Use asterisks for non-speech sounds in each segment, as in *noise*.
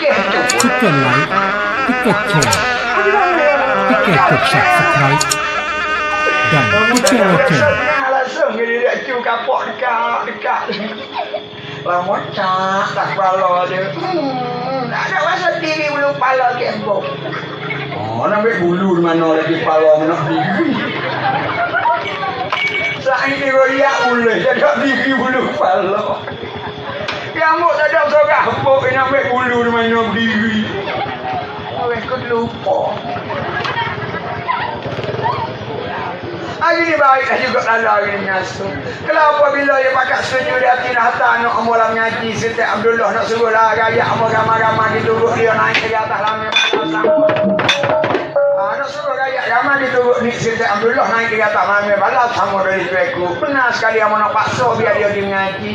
Tekan like, tekan klik subscribe dan dekat. Lama cak tak kepala dia. Hmm, tak ada masa diri belum kepala kembung. Oh, nak ambil bulu di mana lagi kepala nak diri. Saat ini royak boleh jadi diri bulu kepala. Rambut tak ada seorang apa nak ambil bulu di mana berdiri. Orang kau lupa. Hari ni baiklah juga lalu hari ni ngasuh. Kenapa bila dia pakai setuju dia hati nak hantar anak amal mengaji Siti Abdullah nak suruh lah gaya amal ramai-ramai diturut dia naik ke atas lama Ah, nak suruh gaya ramai diturut ni Siti Abdullah naik ke atas lama balas sama dari tueku. Benar sekali yang nak paksa biar dia pergi mengaji.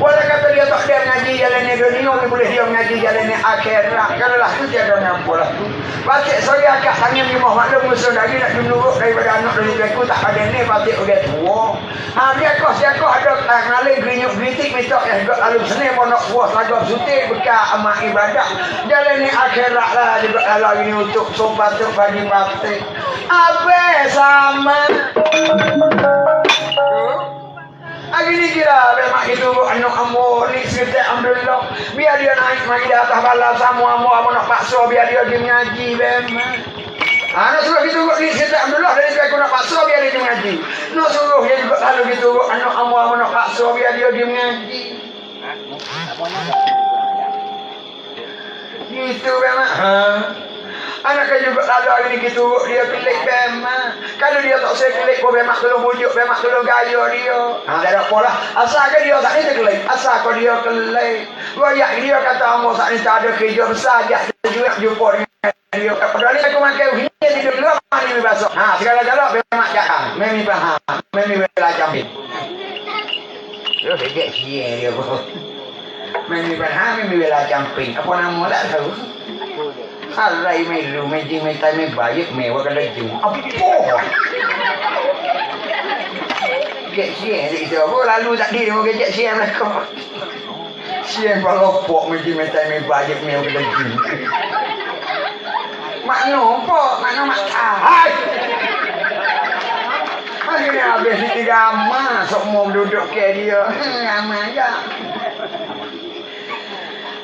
Walau kata dia tak dia mengaji jalan ni dunia, dia boleh dia mengaji jalan ni akhirat. Kalau lah tu dia ada nampu lah tu. Batik sorry akak tangan ni mah maklum musuh lagi nak menurut daripada anak dari tueku tak ada ni batik udah tua. Ha dia kau dia kau ada tak ngalih grinyuk gritik minta ya juga lalu seni pun nak puas lagu suti bekas amat ibadah. Jalan ni akhirat lah juga kalau ini untuk sobat tu bagi batik. Apa sama? Hari ni kira memang itu anak amu ni cerita Alhamdulillah. Biar dia naik mai di atas bala semua amu amu nak paksa biar dia pergi mengaji memang. Ha, nak suruh gitu ni cerita Alhamdulillah dari tu aku nak paksa biar dia mengaji. Nak suruh dia juga lalu gitu anak amu amu nak paksa biar dia pergi mengaji. Gitu memang. Ha. Anak juga lalu hari ni gitu dia klik memang. Kalau dia tak saya klik kau memang tolong bujuk memang tolong gaya dia. Ha tak ada apa lah. Asal dia tak ni dia klik. Asal kau dia klik. Royak dia kata amor saat ni tak ada kerja besar je juga jumpa dengan dia. Padahal ni aku makan ini di dulu mana ni besok. Ha segala-gala memang jahat. Memi faham. Memi bela jamin. Dia dia bos. Memi faham memi bela camping. Apa nama tak tahu. Harai mai lu mai jing mai tai mai baik mewah kan lagi. Apa? Get siang ni dia. Oh lalu tak dia mau get siang lah kau. Siang kalau pok mai jing mai tai mai baik mewah kan lagi. Mak nompo, mak no mak hai. Akhirnya habis tiga ama, sok mau duduk ke dia. Ama aja.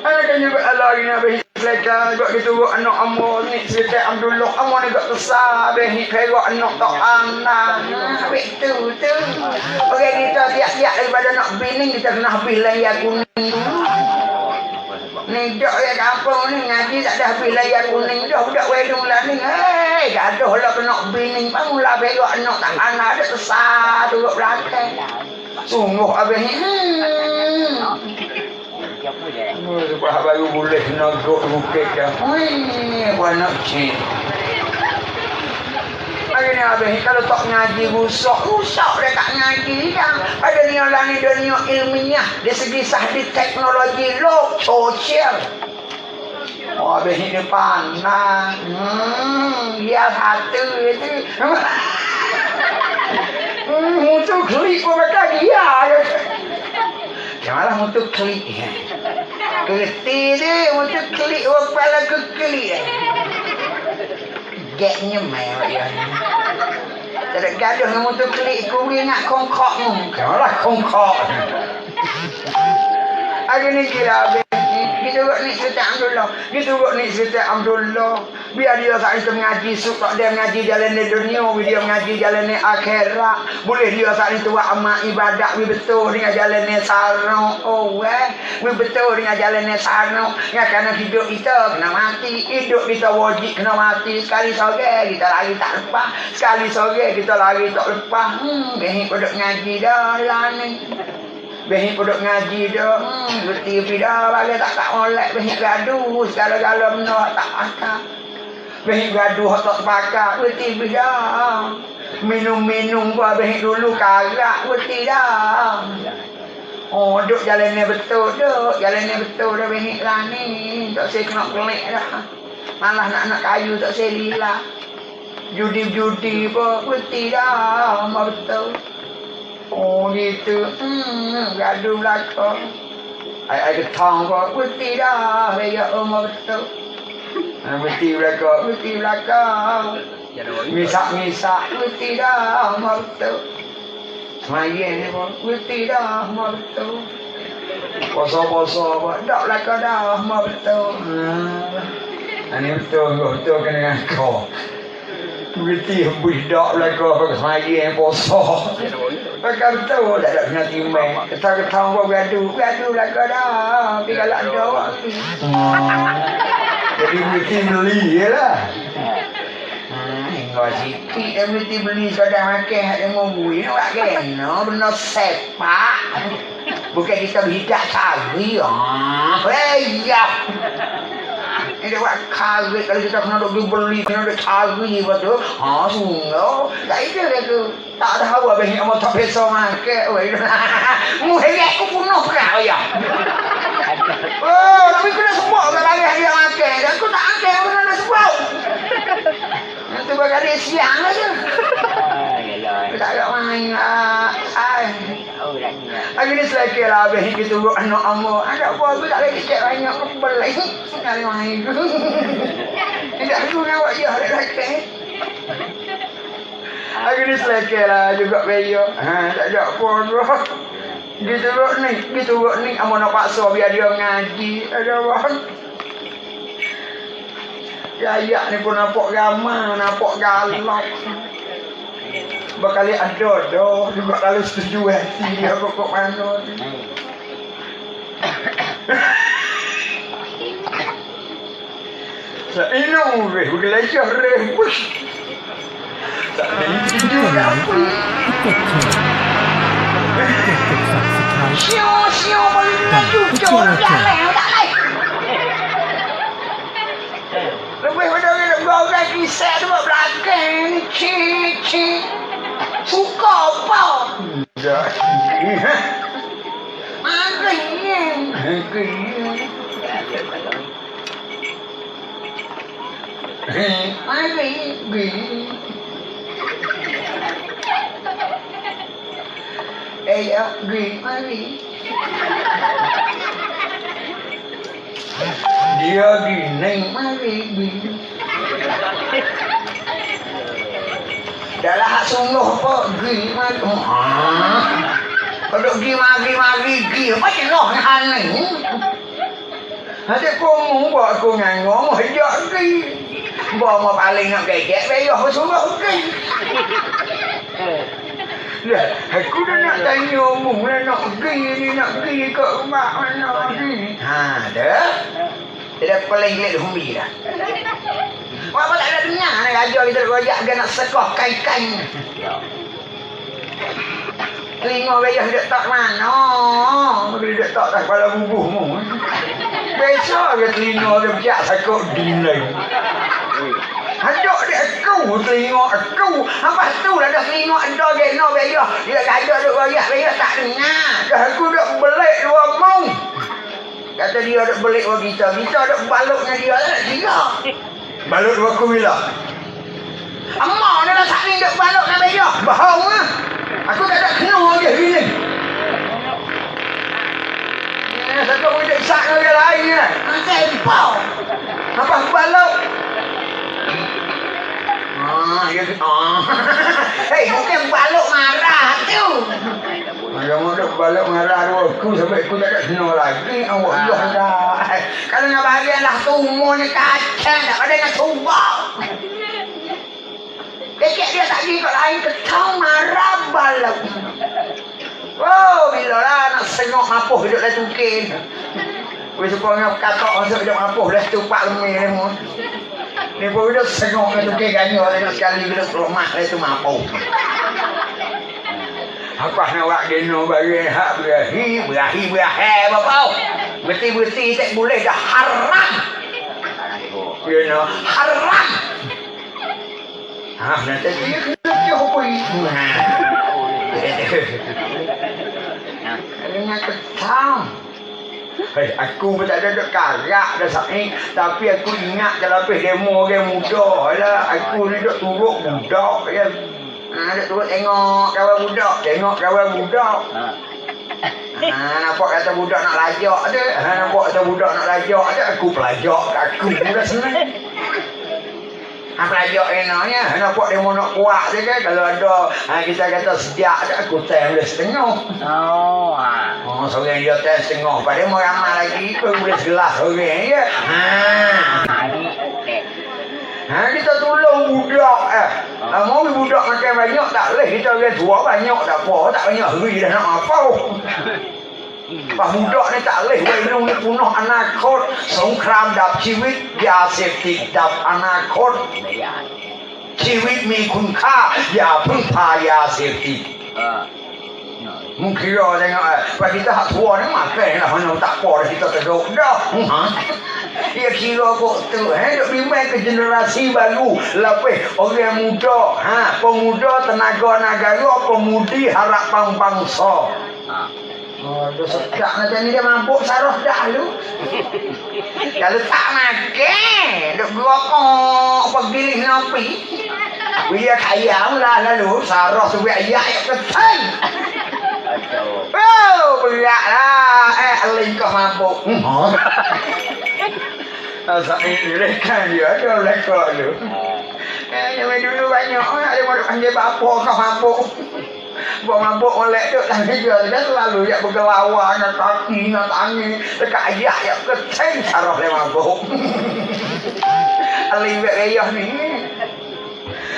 Ada juga Allah ini habis mereka juga gitu buat anak amu ni. Cerita Abdullah amu ni gak besar. Habis ni kira anak tak anak. Habis tu tu. Orang kita tiap-tiap daripada nak bining kita kena habis layar kuning. Ni dok ya kampung ni? Ngaji tak ada habis layar kuning. Dah budak wedung lah ni. Hei gaduh lah kena bining bangunlah bego anak tak anak ada besar tu belakang. Sungguh habis ni. Hmm. Lepas baru boleh nogok bukit dah. Wih, buat nak cik. Hari ni habis kalau tak ngaji rusak, rusak dia tak ngaji dah. Ada ni orang ni dunia ilmiah dari segi sahdi teknologi lo sosial. Oh, habis ni dia pandang. Hmm, dia satu itu. *laughs* Hmm, mutu klik pun bakal dia. Janganlah mutu klik. Kerti dia mutu klik kepala ke klik. Getnya mewah dia. Tak ada gaduh dengan mutu klik. Aku boleh nak kongkok mu. Janganlah kongkok. Hari ni kira habis. Buat ni cerita Abdullah. Kita buat ni cerita Abdullah. Biar dia saat itu mengaji suka dia mengaji jalan di dunia. Biar dia mengaji jalan di akhirat. Boleh dia saat itu buat amal ibadat. Biar betul dengan jalan di sarung. Oh eh. Biar betul dengan jalan di sarung. Ya kerana hidup kita kena mati. Hidup kita wajib kena mati. Sekali sore kita lari tak lepas. Sekali sore kita lari tak lepas. Hmm. Biar duduk ngaji dah lah ni. Behik puduk ngaji dah. Hmm, berti dah bagi tak tak molek behik gaduh segala-gala benda tak pakai. Behik gaduh tak pakai berti dah. Minum-minum gua behik dulu karak berti dah. Oh, duk jalan ni betul duk. Jalan ni betul dah behik lah ni. Tak saya kena kelik dah. Malah nak-nak kayu tak saya lila. Judi-judi pun berti dah. Mak betul. Oh gitu. Hmm, gaduh belakang. Ai ai ketang kau. Putih dah Raya umur betul. Ah, Putih belakang. Putih belakang. Misak-misak Putih dah umur betul. Semayan ni pun Putih dah umur betul. Poso-poso pun Tak belakang dah umur betul. Ah, Ini betul kau betul kena dengan kau Putih budak belakang Kau semayan poso Pakai betul tak ada kena timbang. Ketang-ketang kau beradu. Beradu lah kau dah. Tapi kalau ada awak ni. *laughs* Jadi mesti beli je lah. Kau sikit dia mesti beli soda makan hak yang mau bui. Nak kena benda sepak. Bukan kita berhidak. Ah, Hei, ya. Ini dia buat kari kalau kita kena duk pergi beli kena duk cari lepas tu. Ha sungguh. Tak ada dia tu. Tak ada hawa banyak mau tak biasa makan. Oi. *laughs* Muhai aku punuh kau ya. *laughs* Oh, tapi kena sebut kau lagi dia makan. Aku tak makan aku nak sebut. Nanti bakal dia siang aja. Tak ada main lah. Lagi ni selagi lah habis kita tunggu anak amo. Ada apa aku tak lagi cek banyak kebelai. Sekali main. Tidak aku nak buat dia ada lagi. Lagi ni selagi lah juga beyo. Ha, tak ada apa tu. Dia turut ni, dia turut ni. Amo nak paksa biar dia ngaji. Ada apa? Gayak ni pun nampak ramah, nampak galak. Berkali ada dah. Juga kalau setuju hati dia pokok mana ni. Saya ingat weh, bergelecah reh. Push. Tak ada itu juga apa. Klik klik subscribe Sio, sio, boleh dan cucuk. kecil Tak lonceng. lain, tak lain. Lebih pada kita kau lagi set buat belakang. Cik, cik. Suka apa? Dah. Mari. Mari. Mari. Mari. Eh, ya, gini, mari. Dia gini, mari, gini. Dah lah hak sungguh apa, gini, mari. Haa. Kalau gini, mari, mari, gini. Apa jenuh hal ni? Ada kamu buat aku ngangong, hajak gini. Bawa mau paling nak kekek, bayar suruh gini. Lah, aku dah nak tanya umum lah nak pergi ni, nak pergi ke rumah mana ni. Ha, dah. Dia dah paling gila humbi dah. Apa tak ada dengar ni raja kita rojak dia nak sekoh kain-kain. Telinga gajah dia tak mana. Dia dia tak tak kepala bubuh mu. Besok ke telinga dia pecah sakut dinai. Hadok dia aku telinga aku. Apa tu lah dah telinga ada dia no beya. Dia gajah duk royak beya tak dengar. Dah aku duk belik dua mung. Kata dia duk belik dua kita. Kita duk balutnya dia lah tiga. Balut dua aku bila. Amak dia lah saling duk balut dengan beya. Bohong lah. Aku tak ada kena dia gini. Eh, satu pun dia sak dengan lain lah. Sempau. Apa aku balut? Ah, ya, ah. Hei, bukan balok marah tu. Yang ada balok marah tu aku sampai aku tak ada kena lagi. Awak. Allah dah. Kalau nak bahagian lah tumunya kacang tak ada nak subak. Kekek dia tak pergi kat lain ketang marah balok. Oh, bila lah nak sengok mapuh hidup dah tukin. Wis supaya katok masuk hidup mapuh dah tupak lemih ni mu. Ni pun hidup sengok dah tukin ganyo sekali hidup rumah dah tu mapuh. Apa nak buat geno bagi hak berahi, berahi, berahi, bapa. Beti-beti tak boleh dah haram. Geno haram. Ha, nanti dia kena dia itu? Ha. Kena ketang. Hei, aku pun tak ada duk karak dah saking Tapi aku ingat kalau pergi demo orang muda lah Aku ni duk turut budak ya. Ha, duk turut tengok kawan budak Tengok kawan budak Ha, nampak kata budak nak lajak dia. Ha, nampak kata budak nak lajak dia. Aku pelajak kat aku pula senang. Ha, pelajak enaknya. Ha, nampak dia mau nak kuat je kan. Kalau ada, ha, kita kata sejak dia, aku tem dia setengah. Oh, ha. Oh, seorang dia tem setengah. Pada mau ramai lagi, aku boleh segelas seorang ya. Ha. Ha. Ha, kita tolong budak eh. Ha, mau budak makan banyak tak boleh. Kita orang tua banyak tak apa. Tak banyak heri dah nak apa. Pak budak ni tak boleh วัยรุ่นนี่ปุ noh อนาคตสงครามดับชีวิตยาเสพติดดับอนาคตไม่อยากชีวิตมีคุณค่า อย่าพึ่งพายาเสพติด Mengkira tengok eh. Sebab kita hak tua ni makan lah. Mana tak apa dah kita teruk. Dah. Ha? *laughs* Dia kira kok tu. Eh? Dia bimbang ke generasi baru. Lepas orang muda. Ha? Pemuda tenaga negara. Pemudi harapan bangsa. Ha. Oh, dia sedap ni dia mabuk sarah dah lu. *laughs* Kalau tak makan, duk gerokok pergilih nopi. *laughs* Biar kaya lah lalu, sarah sebuah ayak yang ketai. Berat lah. Eh, kau mabuk. Hmm, ha? *laughs* Asal ini rekan dia ada lekor tu. Ha. Eh, zaman dulu banyak orang ada mau panggil bapa kau mabuk. Buat mabuk oleh tu lah dia dia selalu ya bergelawar dengan kaki dengan tangan dekat ayah yang kecil sarah dia mabuk. Buat *laughs* ni.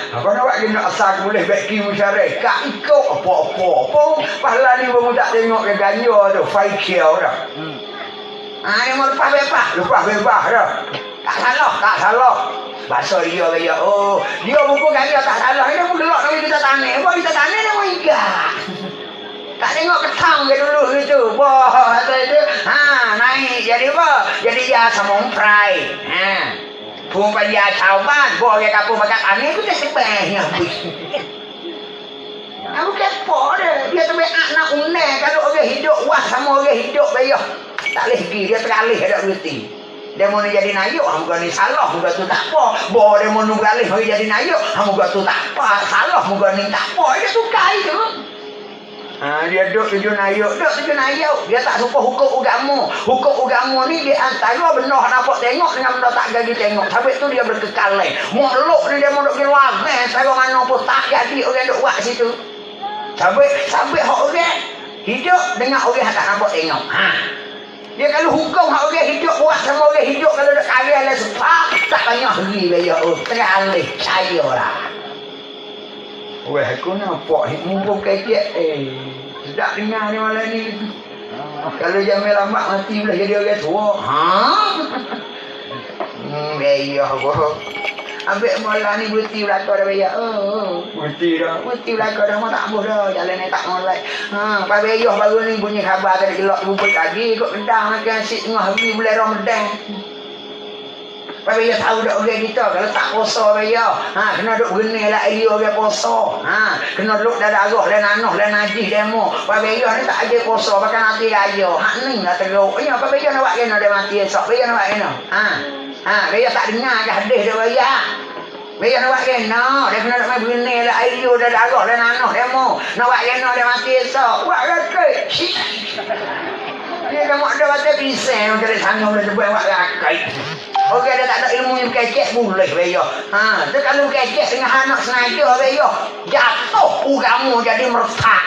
Apa nak buat kena asal boleh baki masyarakat ikut apa-apa pun pahala ni baru tak tengok dia ganja tu faikir dah. Hmm. Ha, dia mau lepas bebas, lepas bebas dah. Tak salah, tak salah. Bahasa dia kaya, oh, dia buku gaya tak salah. Dia pun gelak nak kita tanah. Buat kita tanah dia ikat. Tak tengok ketang ke dulu gitu. Wah, kata itu, ha, naik jadi apa? Jadi ya samumprai. Ha. Pun ya cawan, buat dia kapur makan tanah, aku tak sebahnya. Aku kepo dia. Dia tu anak unai kalau orang hidup wah sama orang hidup bayar. Tak boleh pergi, dia teralih ada berhenti. Dia mau ni jadi nayuk, muka ni salah, muka tu tak apa. Bawa dia mau nunggu alih, mau jadi nayuk, muka tu tak apa. Salah, muka ni tak apa. Dia suka itu. Ha, dia duduk tujuh nayuk, duduk tujuh nayuk. Dia tak suka hukum agama. Hukum agama ni dia antara benar nampak tengok dengan benda tak jadi tengok. Sampai tu dia berkekalan. Mokluk ni dia mau duduk di luar. Eh, saya mana pun tak jadi orang duduk buat situ. Sampai sampai hak orang hidup dengan orang yang tak nampak tengok. Ha. Dia kalau hukum hak orang hidup buat sama orang hidup kalau dak karya lah sebab tak banyak heri bayar oh teralih saya lah. Weh aku nampak mumpung kecek eh sedap dengar ni malam ni. Kalau jamil lambat mati pula jadi orang tua. Ha? *laughs* Hmm, bayar gua. Ambil malam ni berhenti belakang dah bayar. Oh. Mesti dah. Mesti belakang dah mau tak boleh dah. Jalan ni tak molek. Ha, Pak Beyoh baru ni bunyi khabar tadi gelak rumput lagi ikut kendang makan asyik tengah hari bulan Ramadan. Pak Beyoh tahu dak orang kita kalau tak puasa Beyoh. Ha, kena duk geni lah dia orang puasa. Ha, kena duk dah darah dan nanah dan najis demo. Pak Beyoh ni tak ada puasa bahkan mati raya. Hak ni lah teruk. Ya, Pak Beyoh nak buat kena dia mati esok. Beyoh nak buat kena. Ha. Ha, Beyoh tak dengar ke hadis dia Beyoh. Biar nak buat kena, dia kena nak main begini lah, air dah darah dan nanah dia mau. Nak buat kena dia mati esok. Buat rakai. Dia dah mak dah baca pisang, dia sanggup dia buat buat rakai. Okey, dia tak ada ilmu yang kecek boleh, Beyo. Ha, tu kalau kecek dengan anak senaja, Beyo. Jatuh ugamu jadi meresak.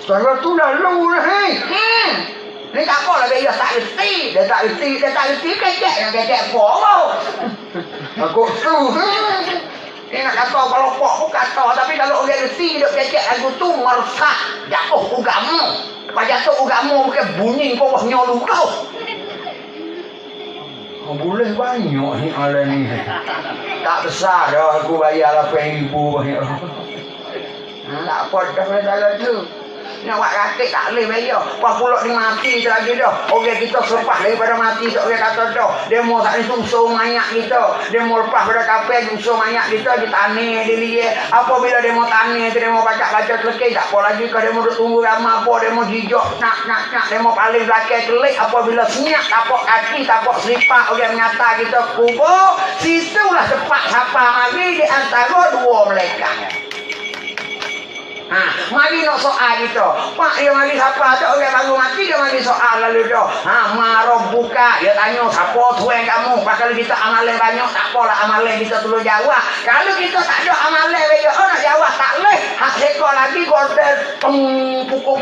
Sekarang tu dah lu dah, hei. Hmm. Ni tak apa lah, Beyo. Tak reti. Dia tak reti, dia tak reti kecek. Yang kecek apa? Aku tu. Dia nak kata kalau pok pun kata. Tapi kalau orang reti hidup kecek lagu tu meresak. Jatuh ugamu. Lepas jatuh ugamu bukan bunyi bawahnya lu kau. Boleh banyak ni ala ni. Tak besar dah aku bayar 8 ribu banyak. Ha, tak apa dah masalah tu. Nak buat rakyat tak boleh bayar. Wah pulak ni mati tu lagi dah. Orang kita selepas daripada mati tu orang kata dah. Dia mau tak ni usung mayat kita. Dia mau lepas pada kapal usung mayat kita di tanah di dia. Apabila dia mau tu dia mau baca-baca selekih. Tak apa lagi kalau dia mau tunggu ramah apa. Dia mau jijak nak nak nak. Dia mau paling belakang kelik. Apabila senyap tapak kaki tapak selipak. Orang mengata kita kubur. Situlah sepak sapa lagi di antara dua mereka. Ha, mari nak soal kita. Pak dia mari siapa tu orang baru mati dia mari soal lalu tu. Ha maro buka dia tanya siapa tuan kamu. Pak kalau kita amalan banyak tak apalah amalan kita tolong jawab. Kalau kita tak ada tak leh. Hak lagi gorden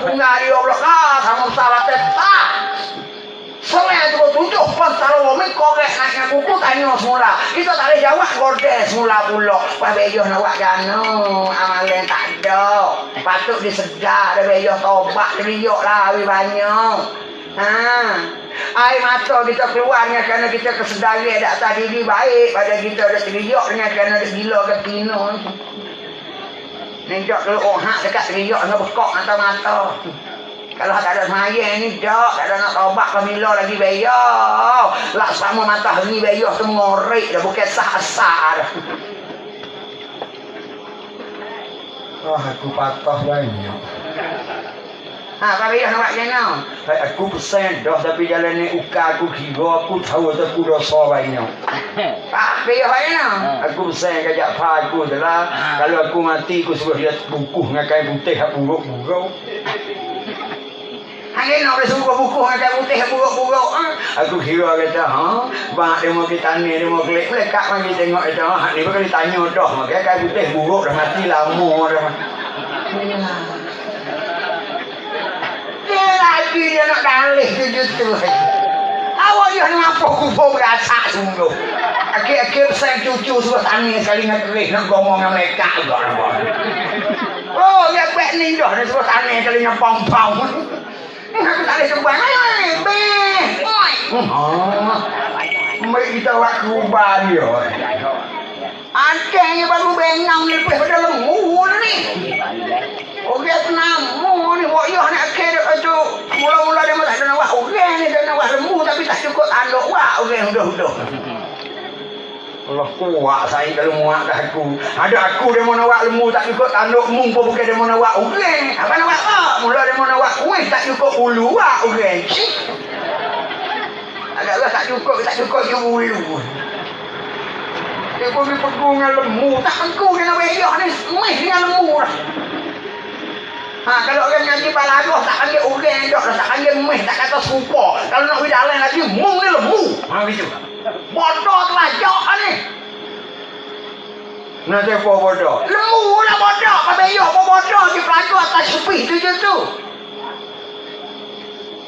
bunga ah salah tetap. Pun naiknya buku tanya semula. Kita tak boleh jawab gorden semula. Pak Bejo tak ada. Patut disedar. Dia Bejo tobat. Teriuk lah lebih banyak. Ha. Air mata kita keluarnya kerana kita kesedaran tak atas diri baik pada kita ada teriuk dengan kerana ada gila ke tino. Nenjok dulu oh hak dekat teriuk dengan bekok mata mata. Kalau tak ada semayang ni dak, tak ada nak taubat pemila lagi bayar. Lah sama matahari bayar semua ngorek dah bukan sah asar. Oh, aku patah banyak. Ha, apa bayar nak macam mana? Hai, aku pesan dah tapi jalan ni uka aku kira aku tahu aku dosa banyak. Tak bayar macam mana? Aku pesan kajak pa aku je lah. Kalau aku mati aku suruh dia bukuh dengan kain putih hak buruk-buruk. Hanya nak boleh suruh buku kain putih buruk-buruk. Ha? Aku kira kata, ha, bang dia mau kita ni, dia mau klik melekat lagi tengok kata, ha, ni bakal ditanya dah, makanya kain putih buruk dah mati lama dah. Dia lagi dia nak dalih tu tu. Awak dia nak apa kubur berasak sungguh. Akhir-akhir pesan cucu suruh tani sekali nak kerih nak ngomong dengan mereka juga. Oh, dia baik ni dah dia suruh tani sekali nak pong-pong. Aku tak boleh sembang. Ayo, be. Oi. Oh. Mek kita buat kubah dia. Akhirnya baru bengang ni lepas pada lemu ni. Orang penamu ni buat ya nak akhir tu mula-mula dia tak ada nak buat orang ni dia nak buat lembu tapi tak cukup tanduk buat orang udah-udah. Allah kuat saya kalau muak dah aku. Ada aku dia mau nak lembu tak cukup tanduk mung pun bukan dia mau nak orang. Apa nak buat apa? Mula dia mau nak kuih tak cukup ulu buat orang. Agaklah tak cukup, tak cukup je ulu. Dia pun pergi dengan lembu. Tak pegung dengan weyah ni. Meh dengan lembu lah. Ha, kalau orang ngaji balagoh tak panggil orang dok, tak panggil meh, tak kata serupa. Kalau nak pergi jalan lagi, mung ni lembu. Ha gitu. Bodoh telajak ni. Nak apa bodoh? Lembu lah bodoh. Kau beyok pun bodoh. Dia pelajar atas sepih tu je tu.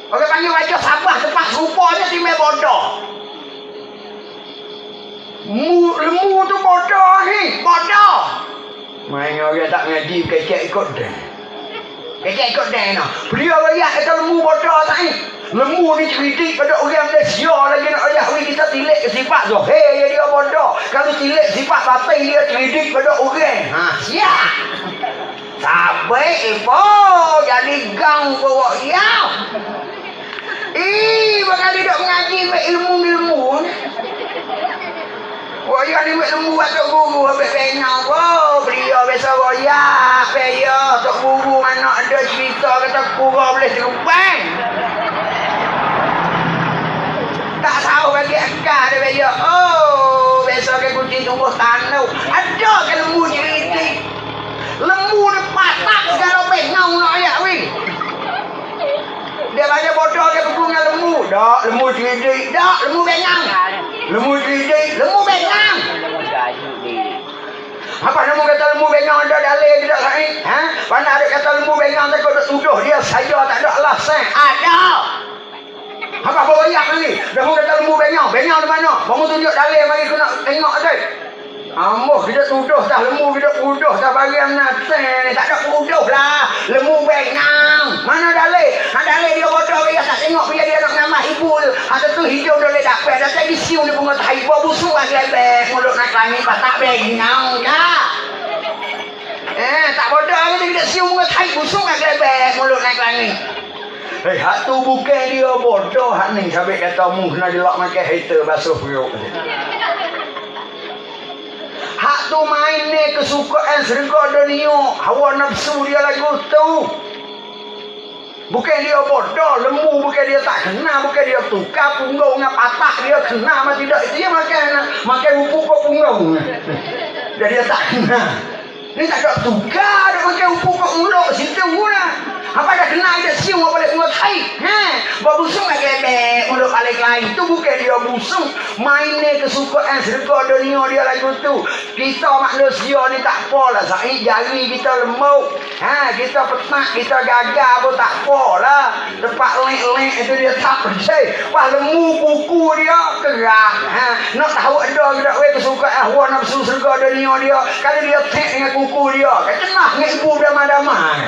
Orang panggil wajah sabah tempat serupanya timai bodoh. Mu, lembu tu bodoh ni. Bodoh. Main orang tak ngaji kecek ikut dia. Ikut dia no. Beliau rakyat kata lembu bodoh tak ni. Lembu ni cerdik pada orang Malaysia lagi nak ayah we kita tilik sifat Zohir ya dia bodoh. Kalau tilik sifat batin dia cerdik pada orang. Ha, siap. Sampai ipo jadi gang bawa ya. Ih, bakal dia dok mengaji ilmu-ilmu. Ya ni mek lembu atuk guru habis penyang po. Beliau biasa roya, peyo tok guru mana ada cerita kata kura boleh serupang. Tak tahu bagi akak dia peyo. Oh, biasa ke kucing tumbuh tanah. Ada ke lembu cerita. Lembu ni patak segala penyang nak ayat weh. Dia baca bodoh dia pegung dengan lembu. Tak, lembu cerdik. Tak, lembu bengang. Lembu cerdik, lembu bengang. Apa nama kata lembu bengang ada dalil tidak lain? Ha? Mana ada kata lembu bengang tak ada tuduh dia saja tak ada alasan. Ada. Apa bawa ayak ni? Dah mu kata lembu bengang. Bengang di mana? Kamu tunjuk dalil mari aku nak tengok tu. Amboh kita tuduh dah lembu kita tuduh dah bagi amnatan. Tak ada tuduh lah. Lembu bengang. Mana dalil? Ha dalil dia bodoh dia tak tengok biar dia nak nama ibu. Ha tu hijau dia tak dapat. Dah tadi siu dia bunga tai buah busuk lagi lebih. Mulut nak langit patak bengang dah. Eh, tak bodoh kita kita siu bunga tai busuk lagi lebih. Mulut naik langit. Hei, hak tu bukan dia bodoh hak ni sampai kata mu kena dilak makan hater basuh perut. Hak tu main kesukaan serga dunia. Hawa nafsu dia lagu tu. Bukan dia bodoh, lembu bukan dia tak kena, bukan dia tukar punggung dengan patah dia kena mah tidak. Dia makan makan rupuk kok punggung. Jadi dia tak kena. Ni tak ada tukar Dah makan upu kat mulut Situ lah Apa dah kenal dia? Siung Apa balik mulut hai Ha. Buat busung nak gelebek Mulut balik lain. Tu bukan dia busung. Mainnya kesukaan Serga dunia dia lagu tu. Kita manusia ni tak apa lah. Sahih jari kita lemuk. Ha Kita petak Kita gagal pun tak apa lah. Tempat lek-lek itu dia tak percaya. Wah lemu kuku dia Kerah. Ha Nak tahu ada kita Weh kesukaan Hawa nafsu serga dunia dia? Kalau dia tek dengan kuku dia dengan ibu damai-damai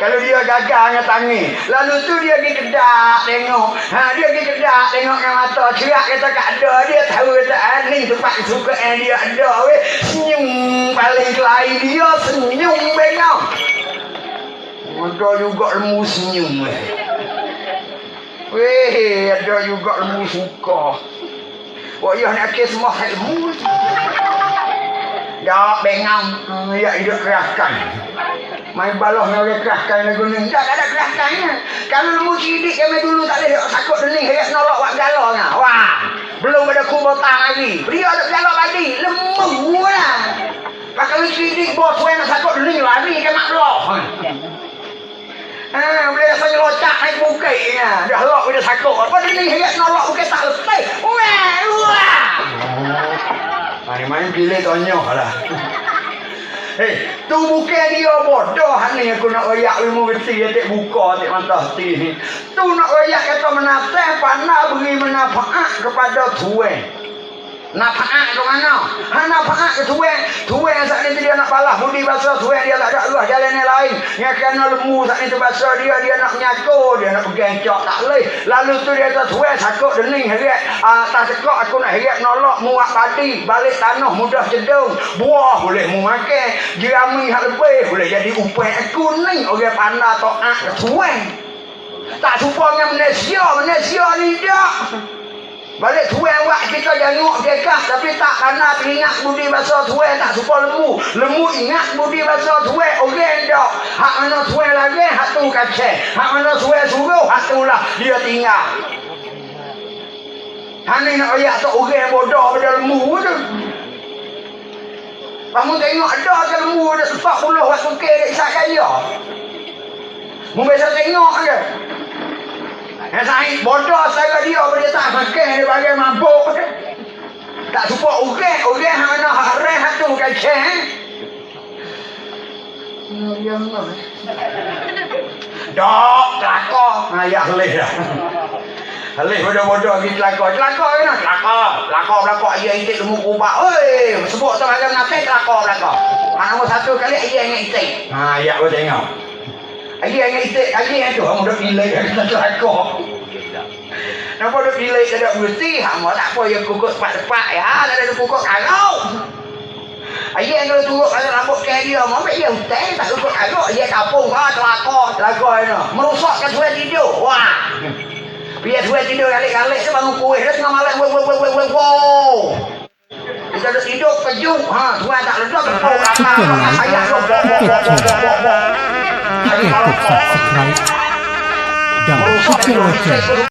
kalau dia gagal dengan tangan. Lalu tu dia pergi kedak tengok. Ha, Dia pergi kedak tengok dengan mata. Cerak kata tak ada Dia tahu kata ah, ni tempat kesukaan dia ada weh. Senyum paling lain dia Senyum bengau Ada juga lemu senyum weh. Weh, ada juga lemu suka Wah, ya nak kes ilmu Dak bengau Hmm, Ya hidup keraskan Main balah dengan orang keraskan lagu ni. Tak ada keraskannya Kalau lemu sidik kami dulu tak boleh. Sakut dening Hayat nolak wak galah. Wah Belum ada kubotang lagi. Dia ada galah tadi Lemu lah Pakai sidik bos Saya nak sakut dening Lari ke mak loh Ha, boleh rasa locak naik bukit. Ya. Dah lok dia sakut. Apa dia ni hayat nolak bukit tak lepas. Wah. Ha, ni main pilih tonyo lah. Hei, *laughs* tu bukan dia bodoh ni aku nak royak ilmu beti dia tak buka tak mata hati ni. Tu nak royak kata menatah pandai beri manfaat kepada tuan. Nafaat ke mana? Ha nafaat ke tuan. Tuan saat ni dia nak balas budi bahasa tuan dia tak ada arah jalan yang lain. Yang kena lemu saat ni bahasa dia dia nak menyakur, dia nak pegang cok tak boleh. Lalu tu dia kata tuan sakut dening heret. Ah tak sekok aku nak heret nolak muak padi, balik tanah mudah cedung. Buah boleh mu makan, jerami hak lebih boleh jadi upai aku ni orang pandai taat tuan. Tak dengan Malaysia, Malaysia ni dak. Balik tuan wak kita janguk kekah tapi tak kerana teringat budi bahasa tuan tak suka lemu. Lemu ingat budi bahasa tuan orang dak. Hak mana tuan lagi hak tu kacau. Hak mana tuan suruh hak tu lah dia tinggal. Hani nak ayat tu orang bodoh pada lemu tu. Kamu tengok ada ke lembu ada 40 waktu ke dekat Isak Kaya. Mu biasa tengok ke? Eh saya bodoh saya dia apa dia tak makan dia bagi mabuk. Tak support orang, orang hang nak hak reh hak tu kan ceng. Dok, kelakar. Ha, ya halih dah. Halih bodoh-bodoh lagi kelakar. Kelakar ni nak kelakar. Kelakar belakar ayah itik lemu kubak. Oi, sebut tu macam nafis kelakar belakar. Mana satu kali ayah ingat itik. Ha, ya kau tengok. Ayah ingat itik, ayah yang tu. Kamu dah pilih kita kelakar. Nampak duk pilih tak ada bukti, hang tak apa yang kukuk tepat-tepat ya, tak ada kukuk kalau. Ayah kalau turut kalau rambut kain dia, ambil dia hutan, tak kukuk kalau, ayah kapung kau, telakar, telakar ni. Merosakkan suai tidur, wah. Biar suai tidur kalik-kalik, dia bangun kuih, dia tengah malam, wow, wow, wow, wow, wow, wow. Kita dah tidur kejut, ha, tuan tak ledak, kepau kakak, Tekan like, ayah tu, bok, bok, bok, bok, bok, bok. Tekan subscribe dan tekan lonceng